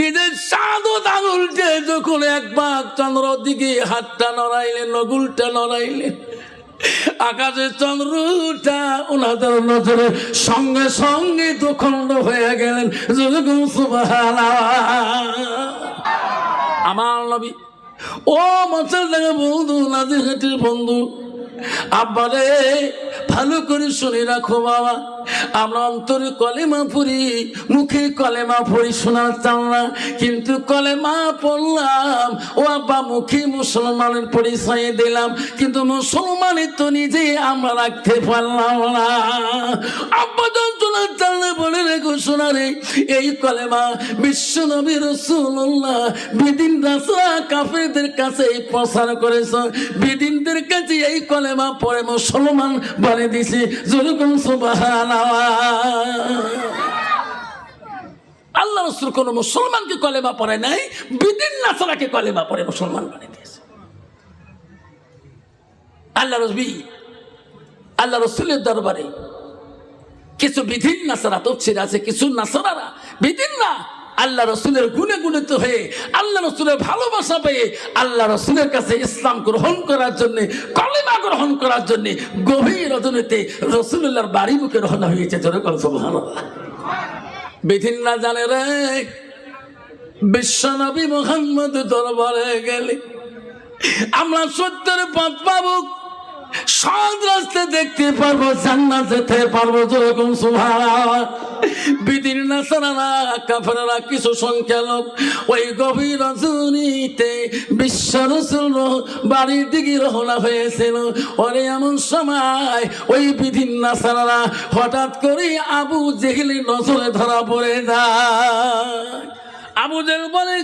নিজের সাধু আঙুলটে যখন এক ভাগ চন্দ্র দিকে হাতটা নড়াইলেন, নগুলটা নড়াইলেন, আকাশের চন্দ্রটা ওনাদের নজরে সঙ্গে সঙ্গে দুখণ্ড হয়ে গেলেন। আমার নবী, ও মশাল থেকে বন্ধু, নাজির হাটির বন্ধু আব্বারে ভালো করে শুনে রাখো বাবা। আমরা অন্তরে কলেমা পড়ি, মুখে কলেমা পড়ি না। কিন্তু কলেমা পড়লাম, ও আব্বা মুখে মুসলমানের পরিচয় দিলাম। কিন্তু মুসলমানের তো নিজে আমরা রাখতে পারলাম না। আব্বা যন্ত্রণার বলে রেখো এই কলেমা বিশ্ব নবী রসুল্লাহ বিদিন রাসা কাফেরদের কাছে এই প্রচার করেছ। বিদিনদের কাছে এই কলেমা পরে মুসলমান বলে দিছে। যেরকম সুবাহান আল্লাহ রসুল কোন মুসলমানকে কলেমা পড়ে নাই, বিদিন নাসারাকে কলেমা পড়ে মুসলমান বানিয়ে দিয়েছে। আল্লাহ রসবি আল্লাহ রসুলের দরবারে কিছু বিধিন নাসারা তফসির আছে, কিছু নাসারারা বিধিন না আল্লাহ রসুলের গুণে গুণিত হয়ে, আল্লাহ রসুলের ভালোবাসা পেয়ে আল্লাহ রসুলের কাছে ইসলাম গ্রহণ করার জন্য, কলিমা গ্রহণ করার জন্য গভীর রজনীতে রসুল্লাহর বাড়ি মুখে রওনা হয়েছে যেরকম সুবহানাল্লাহ। বিধিন না জানে রে বিশ্বনবী মোহাম্মদ দরবারে গেলে। আমরা সত্যের পথ পাবো সব রাস্তা দেখতে পারব, জান্নাত যেতে পারব যেরকম সুভাষ বিদিন নাসারা কাফেরা কিছু সংখ্যা লোক ওই গভীর রজনীতে বিশ্ব রসুল বাড়ির দিকে রওনা হয়েছিল ওরে এমন সময় ওই বিধিন নাসারা হঠাৎ করে আবু জেহেলি নজরে ধরা পড়ে যায় আবু জেল বলে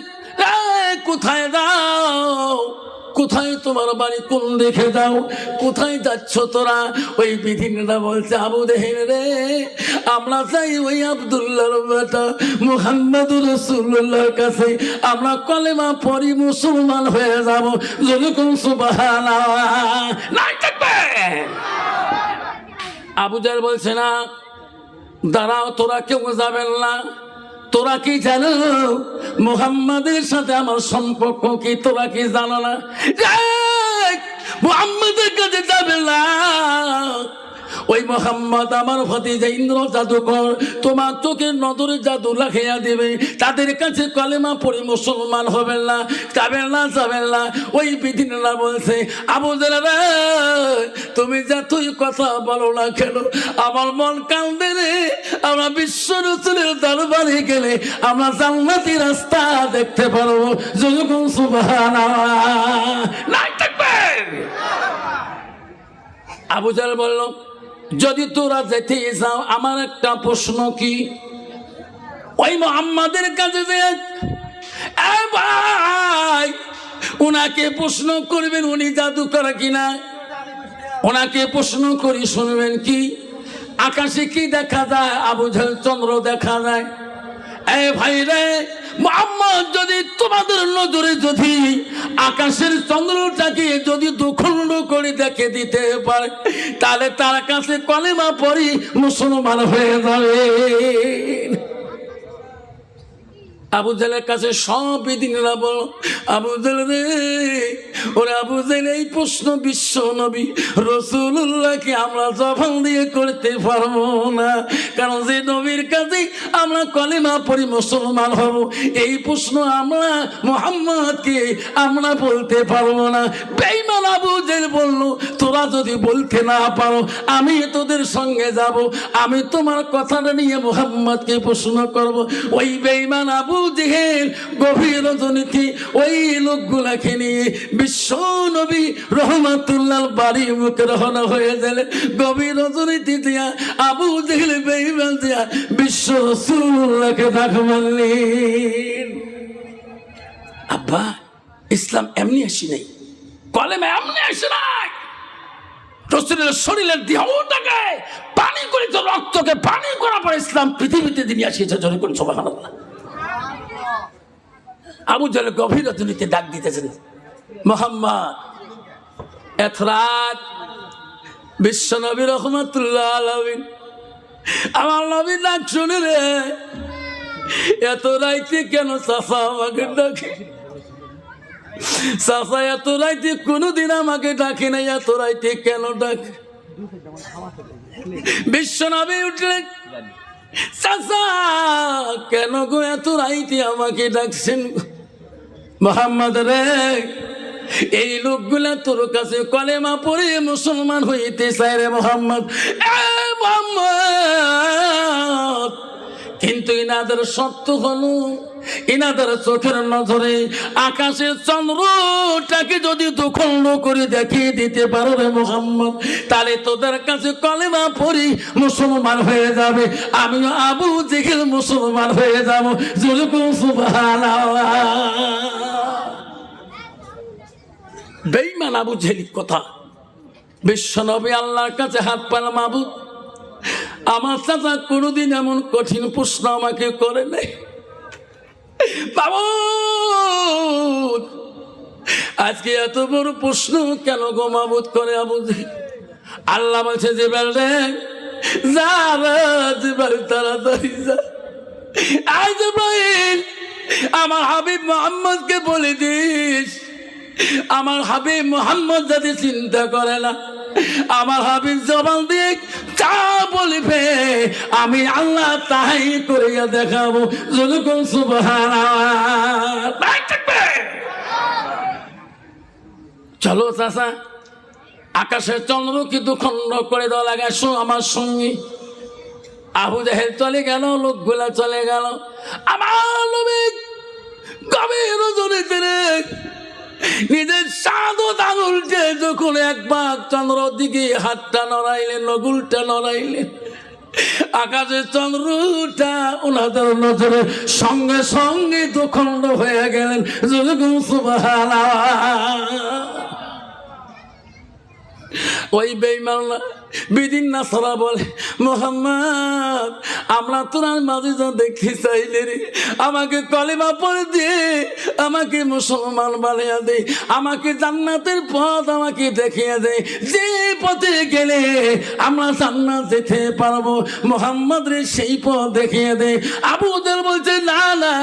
"এই, কোথায় যাও কোথায় তোমার বাড়ি? কোন দেখে দাও কোথায় যাচ্ছ তোরা? ওই বিধিনরা বলছে, আবু দেহেন রে, আমরা চাই ওই আবদুল্লাহর বেটা মুহাম্মদ রসুল্লাহর কাছে। আমরা কলেমা পরি মুসলমান হয়ে যাব। যেরকম সুবাহান নাই থাকবে। আবু বলছে, না, দাঁড়াও, তোরা কেউ যাবেন না। তোরা কি জানো? মুহাম্মাদের সাথে আমার সম্পর্ক কি? তোরা কি জানো না? মুহাম্মাদের কাছে যাবে না। ওই মোহাম্মদ আমার ভাতিজা ইন্দ্র জাদুকর, তোমার চোখের নজরে জাদু লাগাইয়া দেবে। তাদের কাছে কলেমা পড়ে মুসলমান হবেন না যাবেন না যাবেন না। ওই বিধিনা বলছে, আবু রে তুমি তুই কথা বলো না কেন? আমার মন কান্দে রে। আমরা বিশ্ব রসুলের দরবারে গেলে আমরা জান্নাতি রাস্তা দেখতে পারব। যখন সুবহান নাই থাকবে। আবু জাল বলল যদি তোরা যেতে যাও, আমার একটা প্রশ্ন কি? ওই মোহাম্মদের কাছে যে ভাই ওনাকে প্রশ্ন করবেন উনি জাদু করে কিনা? ওনাকে প্রশ্ন করি, শুনবেন কি? আকাশে কি দেখা যায়? আবু চন্দ্র দেখা যায়। এ ভাই রে যদি তোমাদের নজরে যদি আকাশের চন্দ্রটাকে যদি দুখণ্ড করে দেখে দিতে পারে, তাহলে তার কাছে কলেমা পড়ি মুসলমান হয়ে যাবে। আবু জেলের কাছে সব বিদিনেরা বল আবু জেল রে, ওরে আবু জেল, এই প্রশ্ন বিশ্ব নবী রসুল্লাহকে আমরা জবান দিয়ে করতে পারব না। কারণ যে নবীর কাছে আমরা কলেমা পড়ি মুসলমান হব, এই প্রশ্ন আমরা মোহাম্মদকে আমরা বলতে পারব না। বেইমান আবু জেল বলল, তোরা যদি বলতে না পারো, আমি তোদের সঙ্গে যাব। আমি তোমার কথাটা নিয়ে মোহাম্মদকে প্রশ্ন করব। ওই বেইমান আবু জেহেল গভীর রজনীতি ওই লোকগুলাকে নিয়ে বিশ্ব নবী রহমাতুল্লাহ বাড়ি মুখে রহনা হয়ে গেলে গভীর রজনীতি দিয়া, আবু জেহেল বেইমান দিয়া বিশ্ব রসুল্লাহকে দেখবেন আব্বা, ইসলাম এমনি আসি নাই। কলেমে এমনি আসে নাই। রসুলের শরীরের দেহটাকে পানি করে তো রক্তকে পানি করার পর ইসলাম পৃথিবীতে তিনি আসিয়েছে জনে কোন সবাই আবু জল গভীর রজনীতে ডাক দিতেছেন। মোহাম্মদ, এত রাত বিশ্ব নবী রহমতুল্লাহ আমার নবী ডাক শুনে রে এত রাইতে কেন চাষা আমাকে ডাকে? চাষা এত রাইতে কোনোদিন আমাকে ডাকে নাই, এত রাইতে কেন ডাকে? বিশ্বনবী উঠলেন চাষা কেন গো এত রাইতে আমাকে ডাকছেন গো? মোহাম্মদ রে এই লোকগুলা তোর কাছে কলেমা পড়ে মুসলমান হইতে চায় রে মোহাম্মদ। মোহাম্মদ কিন্তু ইনাদের সত্য হলো, ইনাদের চোখের নজরে আকাশের চন্দ্রটাকে যদি দুখণ্ড করে দেখিয়ে দিতে পারো রে মোহাম্মদ, তাহলে তোদের কাছে কলেমা পড়ি মুসলমান হয়ে যাবে, আমিও আবু জেহেল মুসলমান হয়ে যাব। বেইমান আবু জেলি কথা। বিশ্বনবী আল্লাহর কাছে হাত পাল মাবুদ। আমার চাচা কোনোদিন এমন কঠিন প্রশ্ন আমাকে করে নাই। বাবু আজকে এত বড় প্রশ্ন কেন গো মাবুদ করে আবু আল্লাহ বলছে যে বেলরে যা রে, জিবাল তাড়াতাড়ি যা। আজ ভাই আমার হাবিব মোহাম্মদকে বলে দিস। আমার হাবিব মোহাম্মদ যদি চিন্তা করে না আমার হাবিব জবান দিয়ে যা বলবে আমি আল্লাহ তাই করিয়া দেখাবো। যেরকম সুবহান চলো চাষা আকাশের চন্দ্রকে দুখণ্ড করে দেওয়া লাগে আমার সঙ্গে। আবু জাহেল চলে গেল লোকগুলা চলে গেল। আমার নবী গভীর রে নিজের সাধু আঙুলটে যখন এক পাক চন্দ্র দিকে হাতটা নড়াইলেন নগুলটা নড়াইলেন আকাশের চন্দ্রটা ওনাদের নজরে সঙ্গে সঙ্গে দুখণ্ড হয়ে গেলেন। ওই বেইমানা বিদিন না সারা বলে, মোহাম্মদ, আমরা তোর মাঝে যা দেখতে চাইলে রে, আমাকে কলেমা পড়ে দিয়ে আমাকে মুসলমান বানিয়ে দে, আমাকে জান্নাতের পথ আমাকে দেখিয়ে দে, যে পথে গেলে আমরা জান্নাত যেতে পারব, মোহাম্মদ রে সেই পথ দেখিয়ে দে। আবু আবুদের বলছে, না না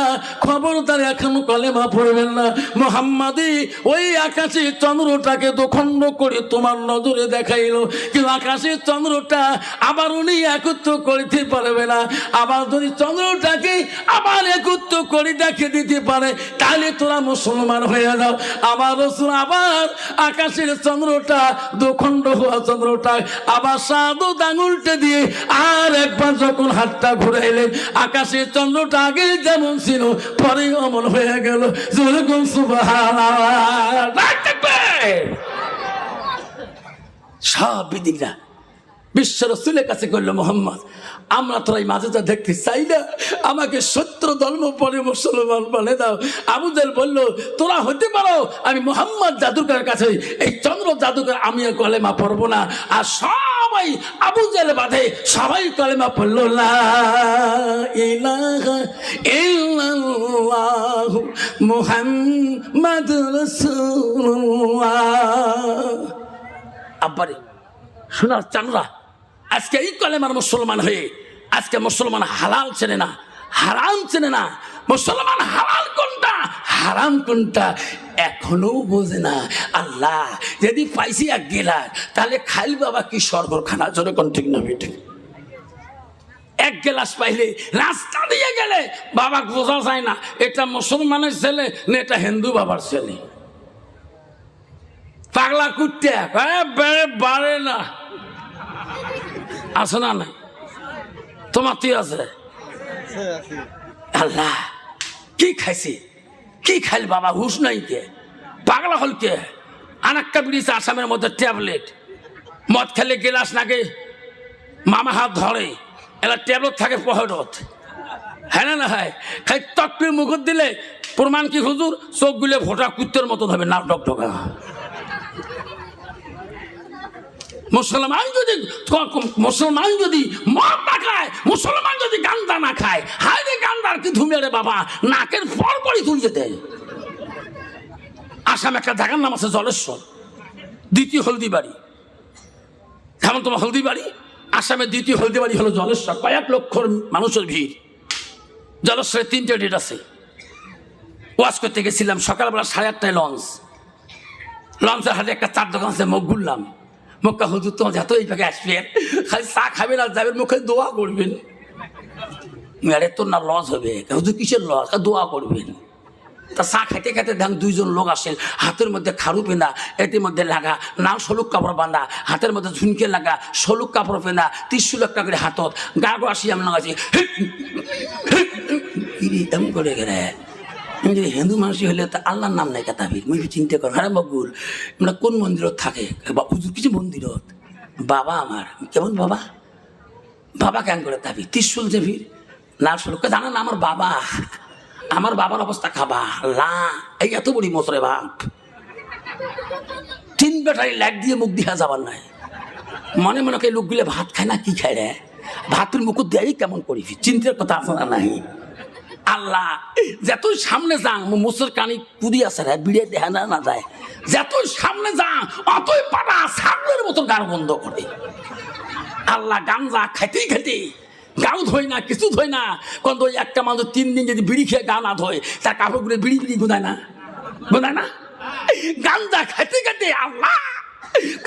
খবর তার এখন কলেমা পড়বেন না, মোহাম্মদই ওই আকাশে চন্দ্রটাকে দোখণ্ড করে তোমার নজরে দেখাইলো, কিন্তু আকাশের চন্দ্রটা আবার উনি একত্র করিতে পারবে না। আবার যদি চন্দ্রটাকে আবার একত্র করে দেখে দিতে পারে তাহলে তোরা মুসলমান হয়ে যাও। আবার আবার আকাশের চন্দ্রটা দুখণ্ড হওয়া চন্দ্রটা আবার সাধু দাঙুলটে দিয়ে আর একবার যখন হাতটা ঘুরাইলেন আকাশের চন্দ্রটা আগে যেমন ছিল পরে অমল হয়ে গেল। যেরকম সুবাহ সব বিদিকরা বিশ্ব রসুলের কাছে করল মোহাম্মদ, আমরা তোরা এই মাঝে যা দেখতে চাই না। আমাকে সত্য ধর্ম পরে মুসলমান বলে দাও। আবুদের বলল, তোরা হতে পারো, আমি মোহাম্মদ জাদুকার কাছে, এই চন্দ্র জাদুকার আমি আর কলেমা পড়ব না। আর সবাই আবু জেল বাঁধে সবাই কলেমা পড়ল না আব্বারে, শোনার চানরা আজকে এই কলেমার মুসলমান হয়ে, আজকে মুসলমান হালাল চেনে না, হারাম চেনে না। মুসলমান হালাল কোনটা? হারাম কোনটা? এখনও বোঝে না। আল্লাহ, যদি পাইছি এক গেলা তাহলে খাইল বাবা কি সর্বখানা জোরে কোন ঠিক না ঠিক এক গ্লাস পাইলে রাস্তা দিয়ে গেলে বাবা বোঝা যায় না, এটা মুসলমানের ছেলে না এটা হিন্দু বাবার ছেলে। পাগলা বেড়ে বাড়ে না। আছে না নাই? তোমার তুই আছে? আল্লাহ, কি খাইছি? কি খাইল বাবা? হুশ নাই কে? পাগলা হল কে? আনাক্কা বিড়িছে আসামের মধ্যে ট্যাবলেট। মদ খেলে গেলাস নাকি? মামা হাত ধরে। এলা ট্যাবলেট থাকে পহরত হ্যাঁ না না হয়? খাই তকটির মুখত দিলে প্রমাণ কি হুজুর? চোখ গুলে ভোটা কুত্তের মতো হবে, নাক ডক ডকা মুসলমান যদি মুসলমান যদি মদ না খায়, মুসলমান যদি গান্দা না খায় হায় রে গান্দার কি ধুমে রে বাবা? নাকের পর পরই তুলতে দেয়। আসাম একটা জায়গার নাম আছে জলেশ্বর, দ্বিতীয় হলদিবাড়ি। যেমন তোমার হলদিবাড়ি? আসামের দ্বিতীয় হলদিবাড়ি হলো জলেশ্বর, কয়েক লক্ষর মানুষের ভিড়। জলস্বরে তিনটে ডেট আছে। ওয়াশ করতে গেছিলাম সকালবেলা সাড়ে আটটায় লঞ্চ। লঞ্চের হাতে একটা চার দোকান আছে মুখ ঘুরলাম মক্কা হুজুর তোমার যত এই পাকে আসবেন খালি চা খাবেন আর যাবেন মুখে দোয়া করবেন আরে তোর না লস হবে হুজুর কিসের লস দোয়া করবেন তা চা খাইতে খাইতে দেখ দুইজন লোক আসেন হাতের মধ্যে খারু পেঁদা এটির মধ্যে লাগা নাম সলুক কাপড় বাঁধা হাতের মধ্যে ঝুনকে লাগা সলুক কাপড় পেঁদা ত্রিশুল একটা করে হাতত গাগো আসি আমি লাগাচ্ছি এমন করে গেলে আমি যদি হিন্দু মানুষ হলে তো আল্লাহর নাম নাই কাতাবির মুই চিন্তা করো। হ্যাঁ বকুল আমরা কোন মন্দিরত থাকে? বা হুজুর, কিছু মন্দিরত? বাবা আমার, কেমন বাবা? বাবা কেন করে তাবি ত্রিশুল ভিড় না শুলকে জানা না, আমার বাবা, আমার বাবার অবস্থা খাবা। লা, এই এত বড়ি মশরে বাপ। তিন বেটারি লাইট দিয়ে মুখ দিয়া যাবার নাই। মনে মনে লোকগুলো ভাত খায় না, কি খায় রে? ভাতের মুখ দেয় কেমন করি? চিন্তার কথা আছে না নাই। আল্লাহ, যতই সামনে যাং মুসর কানি কুদি আছে রে, বিড়ে দেখা না না যায়। যতই সামনে যাং অতই পাড়া সামনের মতো গান বন্ধ করে। আল্লাহ গাঞ্জা খাইতেই খাইতেই গাও ধোয় না কিছু ধোয় না কোন একটা মানুষ তিন দিন যদি বিড়ি খেয়ে গা না ধোয়, তার কাপড়গুলো বিড়ি বিড়ি গোদায় না? গোদায় না? গাঞ্জা খাইতে খাইতে আল্লাহ,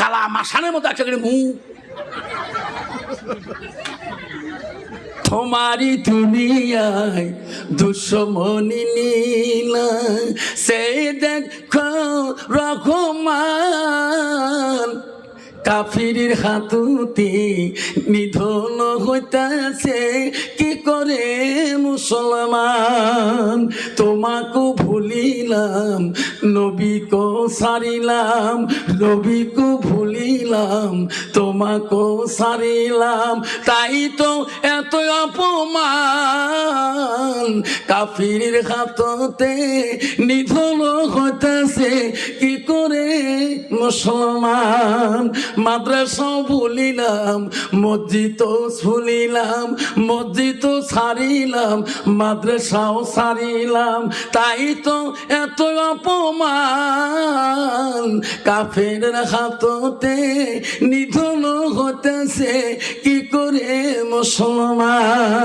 কালা মাসানের মতো একটা মুখ। তোমারি দুনিয়ায় দুশ্মনী নীলা সে দেখো রহমান। কাফিরির হাতুতে নিধন হইতাছে কি করে মুসলমান, তোমাকে ভুলিলাম, নবীকে সারিলাম নবীকে ভুলিলাম, তোমাকে সারিলাম। তাই তো এত অপমান কাফির হাততে নিধন হইতাছে, কি মুসলমান, মাদ্রাসা ভুলিলাম মসজিদ ভুলিলাম মসজিদ সারিলাম মাদ্রাসাও সারিলাম তাই তো এত অপমান। কাফের হাততে নিধন হতেছে, কি করে মুসলমান?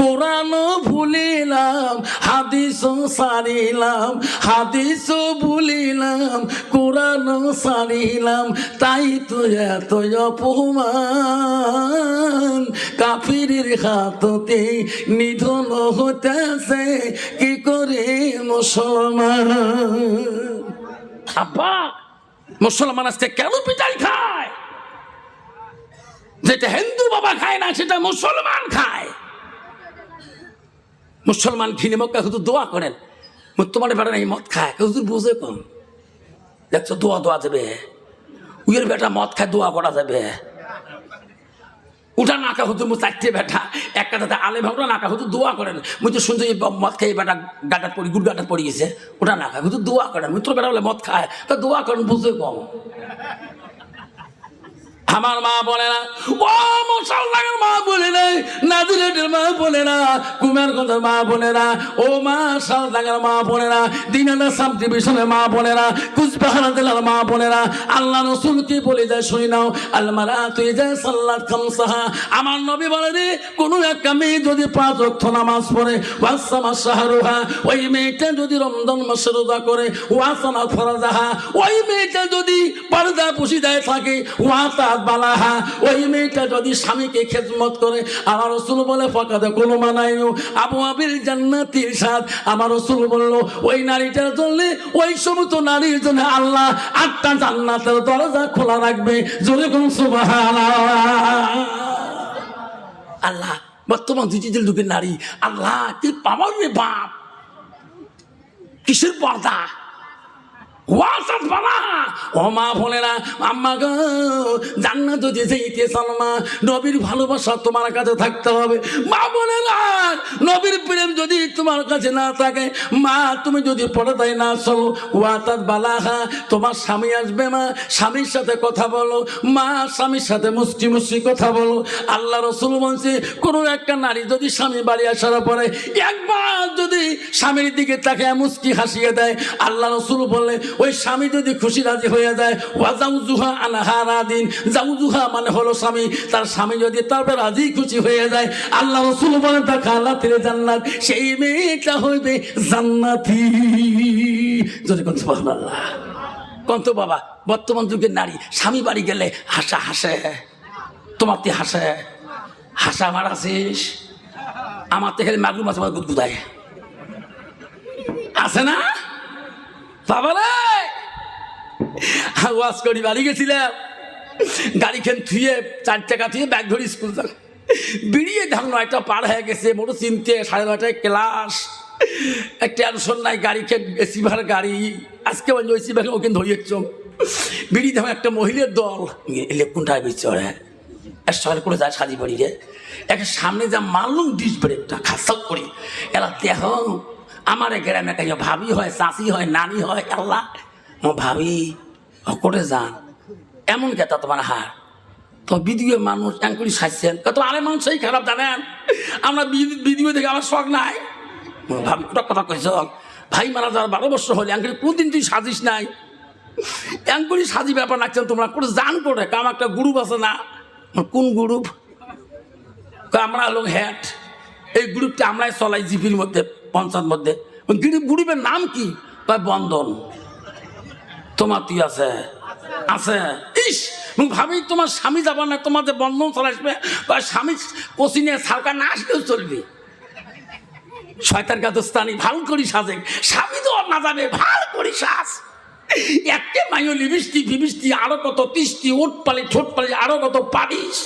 কোরআন ভুলিলাম হাদিস সারিলাম হাদিস ভুলিলাম কোরআন সারিলাম তাই তো এত অপমান। কাফিরের হাততে নিধন হতেছে কি করে মুসলমান? মুসলমান আজকে কেন পিটাই খায়? যেটা হিন্দু বাবা খায় না, সেটা মুসলমান খায়। মুসলমান ঘিনে মক্কা শুধু দোয়া করেন, তোমার বেটা এই মদ খায় শুধু বুঝে কম। দেখছ, দোয়া দোয়া দেবে। উয়ের বেটা মদ খায়, দোয়া করা যাবে। উঠা নাকা হতো মু চারটে বেটা, একটা দাদা আলে ভাবনা নাকা হতো দোয়া করেন। মুই তো শুনছি মদ খাই বেটা গাটার পড়ি, গুড় গাটার পড়ে গেছে। উঠা নাকা হতো দোয়া করেন। মিত্র বেটা বলে মদ খায়, তা দোয়া করেন বুঝতে কম। আমার মা বলে না, ও মুসলমানের মা বলে না নাজিরেটের মা বলে না, কুমার কুমারগঞ্জের মা বলে না, ও মা সালদাঙ্গার মা বলে না, দিনানা সাব ডিভিশনের মা বলে না, কুচবিহার জেলার মা বলে না, আল্লাহ রসুল কি বলে যায় শুনি নাও আলমারা তুই যায় সাল্লাত খামসাহা, আমার নবী বলে রে, কোনো একটা মেয়ে যদি পাঁচ অক্ষ নামাজ পড়ে ওয়াসামা শাহরুহা, ওই মেয়েটা যদি রমজান মাসে রোজা করে ওয়াসানা ফরাজাহা, ওই মেয়েটা যদি পর্দা পুশিদায় থাকে ওয়াতা বালাহা, ওই মেয়েটা যদি স্বামীকে করে, আমার রসুল বলে ফাঁকাতে কোনো আবু আবির জান্নাতির সাথ আমার রসুল বলল, ওই নারীটার জন্য, ওই সমস্ত নারীর জন্য আল্লাহ আটটা জান্নাতের দরজা খোলা রাখবে। জোরে কোন আল্লাহ, বর্তমান ডিজিটাল যুগের নারী, আল্লাহ, কি পাওয়ার রে বাপ! কিসের পর্দা? মা নবীর ভালোবাসা তোমার কাছে থাকতে হবে। মা নবীর প্রেম যদি তোমার কাছে না থাকে, মা, তুমি যদি না তোমার স্বামী আসবে মা, স্বামীর সাথে কথা বলো, মা, স্বামীর সাথে মুষ্টি মুষ্টি কথা বলো। আল্লাহ রসুল বলছে, কোনো একটা নারী যদি স্বামী বাড়ি আসার পরে একবার যদি স্বামীর দিকে তাকে মুস্কি হাসিয়ে দেয়, আল্লাহ রসুল বললে ওই স্বামী যদি খুশি রাজি হয়ে যায় ওয়াজাউ জুহা আনহারা দিন যাউ জুহা মানে হলো স্বামী। তার স্বামী যদি তারপর রাজি খুশি হয়ে যায়, আল্লাহ রসুল বলেন তা খালা ফিরে জান্নাত, সেই মেয়েটা হইবে জান্নাতি। যদি কোন, সুবহানাল্লাহ। কন্ত বাবা, বর্তমান যুগের নারী, স্বামী বাড়ি গেলে হাসা হাসে। তোমার তে হাসে। হাসা আমার আছিস আমার থেকে মাগুর মাছ আমার গুদগুদায়। আছে না? বাবা রে ওয়াজ করি, বাড়ি গেছিলাম। গাড়ি খেন থুয়ে চার টাকা থুয়ে ব্যাগ ধরে স্কুল যান। বেরিয়ে ধান নয়টা পার হয়ে গেছে মোটর চিনতে সাড়ে নয়টায় ক্লাস। টেনশন নাই, গাড়ি খেয়ে এসি ভাড়া গাড়ি। আজকে বলছি ওই ভাগে ওকে ধরিয়েছ বেরিয়ে দেখো একটা মহিলার দল। কোনটায় বেরছে ওরা? এক সকালে করে যায় সাজি বাড়ি রে। একটা সামনে যা মারলুম ডিস ব্রেকটা খাসাক করি। এলা দেহ, আমার এই গ্রামে কাজ ভাবি হয়, চাষি হয়, নানি হয় আল্লাহ মো ভাবি করে যান। এমন কেতা তোমার হার? তো বিদিও মানুষ এঙ্কুরি সাজছেন। কত আরে মানুষ সেই খারাপ, জানেন? আমরা বিদিও দেখে আমার শখ নাই। ভাবি, ওটা কথা কইছ? ভাই মারা যাওয়ার বারো বছর হলে এঙ্কুরি কোনদিন তুই সাজিস নাই? এঙ্কুরি সাজি ব্যাপার রাখছেন তোমরা করে জান করে কাম একটা গ্রুপ আছে না। কোন গ্রুপ আমরা হলো হ্যাট এই গ্রুপটা আমরাই চলাই জিপির মধ্যে, পঞ্চায়েত মধ্যে। গ্রুপ গ্রুপের নাম কি? কয়, বন্ধন। তোমার তুই আছে? আছে। ইস ভাবি তোমার স্বামী যাবা না, তোমার যে বন্ধন চলে আসবে কয় স্বামী কোচিনে সালকা না আসলেও চলবে। শয়তার গাদস্তানি ভালো করি সাজে স্বামী তো না যাবে ভালো করি সাজ। একটা মাইও লিবিষ্টি ফিবিষ্টি আরও কত তিষ্টি উঠ পালি ছোট পালি আরও কত পারিস।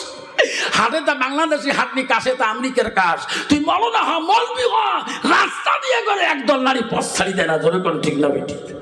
হাতে তা বাংলাদেশি হাতনি কাছে তা আমেরিকার কাজ। তুই মলো না হ মলবি হ। রাস্তা দিয়ে করে একদল নারী পথ ছাড়ি দেয় না, ধরে কোন ঠিক না বেটি